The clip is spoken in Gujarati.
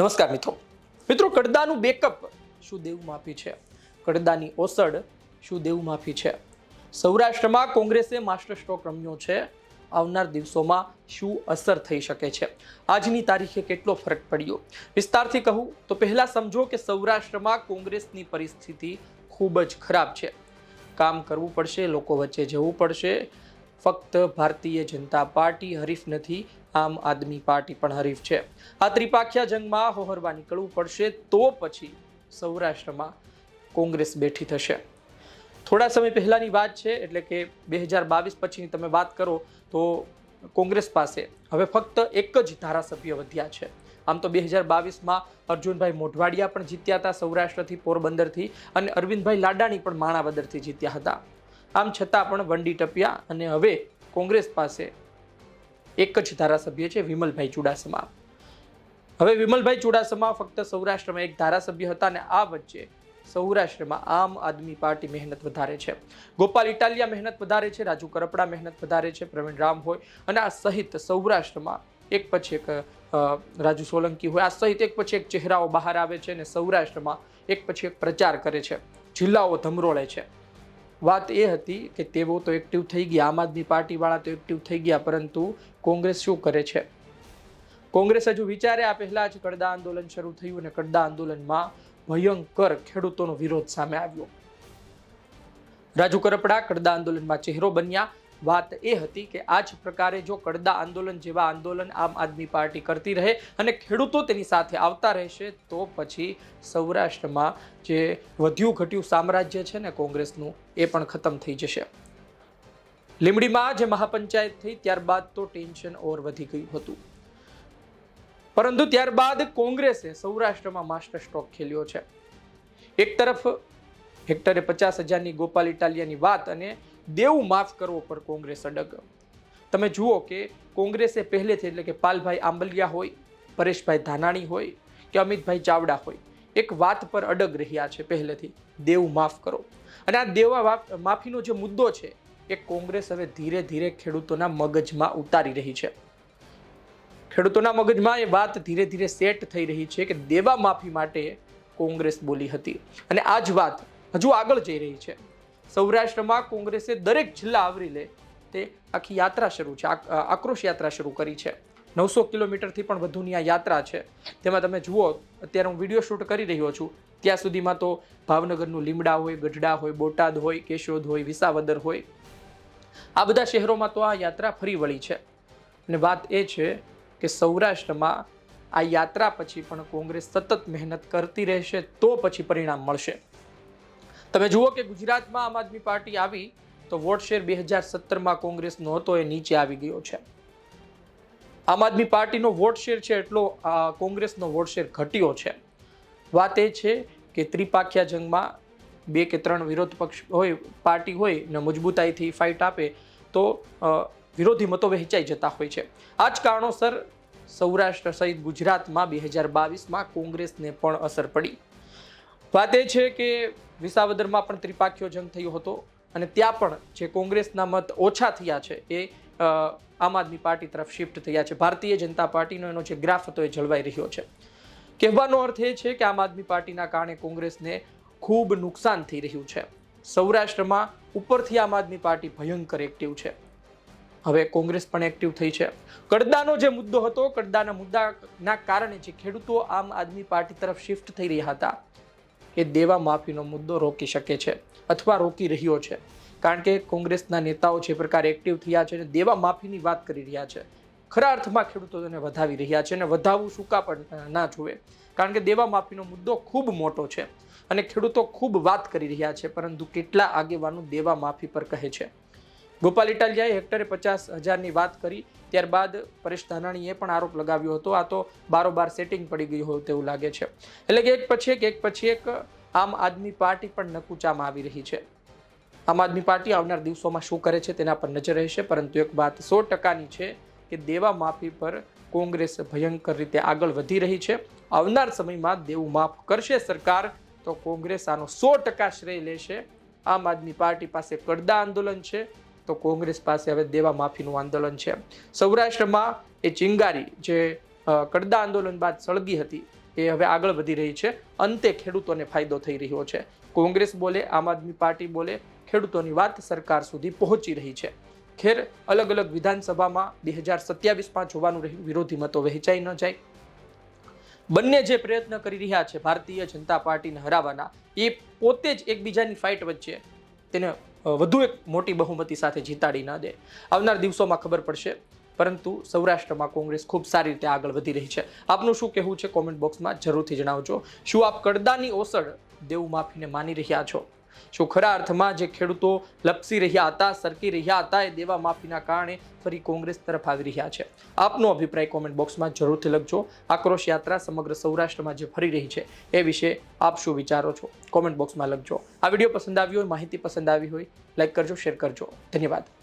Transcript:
નમસ્કાર મિત્રો. મિત્રો, કડદાનું બેકઅપ શું દેવું માફી છે? કડદાની ઓસડ શું દેવું માફી છે? સૌરાષ્ટ્રમાં કોંગ્રેસે માસ્ટર સ્ટ્રોક રમ્યો છે. આવનાર દિવસોમાં શું અસર થઈ શકે છે? આજની તારીખે કેટલો ફરક પડ્યો? વિસ્તારથી કહું તો પહેલા સમજો કે સૌરાષ્ટ્રમાં કોંગ્રેસની પરિસ્થિતિ ખૂબ જ ખરાબ છે. કામ કરવું પડશે, લોકો વચ્ચે જવું પડશે. ફક્ત ભારતીય જનતા પાર્ટી હરીફ નથી, આમ આદમી પાર્ટી પણ હરીફ છે. આ ત્રિપાખ્યા જંગમાં હોહરવા નીકળવું પડશે તો પછી સૌરાષ્ટ્રમાં કોંગ્રેસ બેઠી થશે. થોડા સમય પહેલાંની વાત છે, એટલે કે બે હજાર બાવીસ પછીની તમે વાત કરો તો કોંગ્રેસ પાસે હવે ફક્ત એક જ ધારાસભ્ય વધ્યા છે. આમ તો બે હજાર બાવીસમાં અર્જુનભાઈ મોઢવાડિયા પણ જીત્યા હતા સૌરાષ્ટ્રથી, પોરબંદરથી અને અરવિંદભાઈ લાડાણી પણ માણાવદરથી જીત્યા હતા. આમ છતાં પણ વંડી ટપ્યા અને હવે કોંગ્રેસ પાસે એક જ ધારાસભ્ય છે વિમલભાઈ ચુડાસમા. હવે વિમલભાઈ ચુડાસમા ફક્ત સૌરાષ્ટ્રમાં એક ધારાસભ્ય હતા અને આ વચ્ચે સૌરાષ્ટ્રમાં આમ આદમી પાર્ટી મહેનત વધારે છે. ગોપાલ ઇટાલિયા મહેનત વધારે છે, રાજુ કરપડા મહેનત વધારે છે, પ્રવીણ રામ હોય અને આ સહિત સૌરાષ્ટ્રમાં એક પછી એક રાજુ સોલંકી હોય. આ સહિત એક પછી એક ચહેરાઓ બહાર આવે છે અને સૌરાષ્ટ્રમાં એક પછી એક પ્રચાર કરે છે. જિલ્લાઓ ધમરોળે છે. વાત એ હતી કે તેઓ તો એક્ટિવ થઈ ગયા, આમ આદમી પાર્ટીવાળા તો એક્ટિવ થઈ ગયા, પરંતુ કોંગ્રેસ શું કરે છે? કોંગ્રેસ હજુ વિચારે, આ પહેલા જ કડદા આંદોલન શરૂ થયું અને કડદા આંદોલનમાં ભયંકર ખેડૂતોનો વિરોધ સામે આવ્યો. રાજુ કરપડા કડદા આંદોલનમાં ચહેરો બન્યા વાત એ હતી કે આ જ પ્રકારે જો કડદા આંદોલન જેવા આંદોલન આમ આદમી પાર્ટી કરતી રહે અને ખેડૂતો તેની સાથે આવતા રહેશે, તો પછી સૌરાષ્ટ્રમાં જે વધ્યું ઘટ્યું સામ્રાજ્ય છે ને કોંગ્રેસનું, એ પણ ખતમ થઈ જશે. લીમડીમાં જે મહાપંચાયત થઈ, ત્યારબાદ તો ટેન્શન ઓર વધી ગયું હતું. પરંતુ ત્યારબાદ કોંગ્રેસે સૌરાષ્ટ્રમાં માસ્ટર સ્ટ્રોક ખેલ્યો છે. એક તરફ હેક્ટરે પચાસ હજારની ગોપાલ ઇટાલિયાની વાત અને દેવું માફ કરવો પર કોંગ્રેસ અડગ. તમે જુઓ કે કોંગ્રેસે પહેલેથી એટલે કે પાલભાઈ આંબલિયા હોય, પરેશભાઈ ધાનાણી હોય કે અમિતભાઈ ચાવડા હોય, એક વાત પર અડગ રહ્યા છે પહેલેથી. દેવું માફ કરો. અને આ દેવા માફીનો જે મુદ્દો છે, એ કોંગ્રેસ હવે ધીરે ધીરે ખેડૂતોના મગજમાં ઉતારી રહી છે. ખેડૂતોના મગજમાં એ વાત ધીરે ધીરે સેટ થઈ રહી છે કે દેવા માફી માટે કોંગ્રેસ બોલી હતી. અને આ જ વાત હજુ આગળ જઈ રહી છે. સૌરાષ્ટ્રમાં કોંગ્રેસે દરેક જિલ્લા આવરી લે તે આખી યાત્રા શરૂ છે. આક- આક્રોશ યાત્રા શરૂ કરી છે. નવસો કિલોમીટરથી પણ વધુની આ યાત્રા છે. તેમાં તમે જુઓ, અત્યારે હું વીડિયો શૂટ કરી રહ્યો છું. ત્યાં સુધીમાં તો ભાવનગરનું લીમડા હોય, ગઢડા હોય, બોટાદ હોય, કેશોદ હોય, વિસાવદર હોય. આ બધા શહેરોમાં તો આ યાત્રા ફરી વળી છે. અને વાત એ છે કે સૌરાષ્ટ્રમાં આ યાત્રા પછી પણ કોંગ્રેસ સતત મહેનત કરતી રહેશે તો પછી પરિણામ મળશે. તમે જુઓ કે ગુજરાતમાં આમ આદમી પાર્ટી આવી તો વોટ શેર બે હજાર સત્તરમાં કોંગ્રેસનો હતો, એ નીચે આવી ગયો છે. આમ આદમી પાર્ટીનો વોટ શેર છે એટલો કોંગ્રેસનો વોટ શેર ઘટ્યો છે. વાત એ છે કે ત્રિપાખ્યા જંગમાં બે કે ત્રણ વિરોધ પક્ષ હોય, પાર્ટી હોય ને મજબૂતાઈથી ફાઇટ આપે તો વિરોધી મતો વહેંચાઈ જતા હોય છે. આ જ કારણોસર સૌરાષ્ટ્ર સહિત ગુજરાતમાં બે હજાર બાવીસમાં કોંગ્રેસને પણ અસર પડી. વાત એ છે કે વિસાવદરમાં પણ ત્રિપાખ્યો જંગ થયો હતો અને ત્યાં પણ જે કોંગ્રેસના મત ઓછા થયા છે એ આમ આદમી પાર્ટી તરફ શિફ્ટ થયા છે. ભારતીય જનતા પાર્ટીનો એનો જે ગ્રાફ હતો એ જળવાઈ રહ્યો છે. કહેવાનો અર્થ એ છે કે આમ આદમી પાર્ટીના કારણે કોંગ્રેસને ખૂબ નુકસાન થઈ રહ્યું છે. સૌરાષ્ટ્રમાં ઉપરથી આમ આદમી પાર્ટી ભયંકર એક્ટિવ છે. હવે કોંગ્રેસ પણ એક્ટિવ થઈ છે. કડદાનો જે મુદ્દો હતો, કડદાના મુદ્દાના કારણે જે ખેડૂતો આમ આદમી પાર્ટી તરફ શિફ્ટ થઈ રહ્યા હતા એ દેવા માફીનો મુદ્દો રોકી શકે છે અથવા રોકી રહ્યો છે. કારણ કે કોંગ્રેસના નેતાઓ જે પ્રકારે એક્ટિવ થયા છે અને દેવા માફીની વાત કરી રહ્યા છે, ખરા અર્થમાં ખેડૂતોને વધાવી રહ્યા છે અને વધાવવું સૂકા પણ ના જોવે કારણ કે દેવા માફીનો મુદ્દો ખૂબ મોટો છે અને ખેડૂતો ખૂબ વાત કરી રહ્યા છે, પરંતુ કેટલા આગેવાનો દેવા માફી પર કહે છે? ગોપાલ ઇટાલિયાએ હેક્ટરે પચાસ હજારની વાત કરી, ત્યારબાદ પરેશ ધાનાણીએ પણ આરોપ લગાવ્યો હતો, આ તો બારોબાર સેટિંગ પડી ગયું હોય તેવું લાગે છે. એટલે કે એક પછી એક એક પછી એક, આમ આદમી પાર્ટી પણ નકુચામાં આવી રહી છે. આમ આદમી પાર્ટી આવનાર દિવસોમાં શું કરે છે તેના પર નજર રહેશે, પરંતુ એક વાત સો ટકાની છે કે દેવા માફી પર કોંગ્રેસ ભયંકર રીતે આગળ વધી રહી છે. આવનાર સમયમાં દેવું માફ કરશે સરકાર, તો કોંગ્રેસ આનો સો ટકા શ્રેય લેશે. આમ આદમી પાર્ટી પાસે કડદા આંદોલન છે. તો કોંગ્રેસ પાસે હવે દેવા માફીનું આંદોલન છે. સૌરાષ્ટ્રમાં એ ચિંગારી જે કડદા આંદોલન બાદ સળગી હતી, એ હવે આગળ વધી રહી છે. અંતે ખેડૂતોને ફાયદો થઈ રહ્યો છે. કોંગ્રેસ બોલે, આમ આદમી પાર્ટી બોલે, ખેડૂતોની વાત સરકાર સુધી પહોંચી રહી છે. ખેર અલગ અલગ વિધાનસભામાં બે હજાર સત્યાવીસમાં જોવાનું રહ્યું, વિરોધી મતો વહેંચાઈ ન જાય. બંને જે પ્રયત્ન કરી રહ્યા છે, ભારતીય જનતા પાર્ટીને હરાવવાના, એ પોતે જ એકબીજાની ફાઇટ વચ્ચે તેને વધુ એક મોટી બહુમતી સાથે જીતાડી ન દે. આવનાર દિવસોમાં ખબર પડશે, પરંતુ સૌરાષ્ટ્રમાં કોંગ્રેસ ખૂબ સારી રીતે આગળ વધી રહી છે. આપનું શું કહેવું છે? કોમેન્ટ બોક્સમાં જરૂરથી જણાવજો. શું આપ કડદાની ઓસડ દેવ માફીને માની રહ્યા છો? શું ખરા અર્થમાં જે ખેડૂતો લપસી રહ્યા હતા, સરકી રહ્યા હતા, એ દેવા માફીના કારણે ફરી કોંગ્રેસ તરફ આવી રહ્યા છે. આપનો અભિપ્રાય કોમેન્ટ બોક્સમાં જરૂરથી લખજો. આક્રોશ યાત્રા સમગ્ર સૌરાષ્ટ્રમાં જે ફરી રહી છે, એ વિશે આપ શું વિચારો છો? કોમેન્ટ બોક્સમાં લખજો. આ વીડિયો પસંદ આવ્યો હોય, માહિતી પસંદ આવી હોય લાઈક કરજો શેર કરજો. ધન્યવાદ.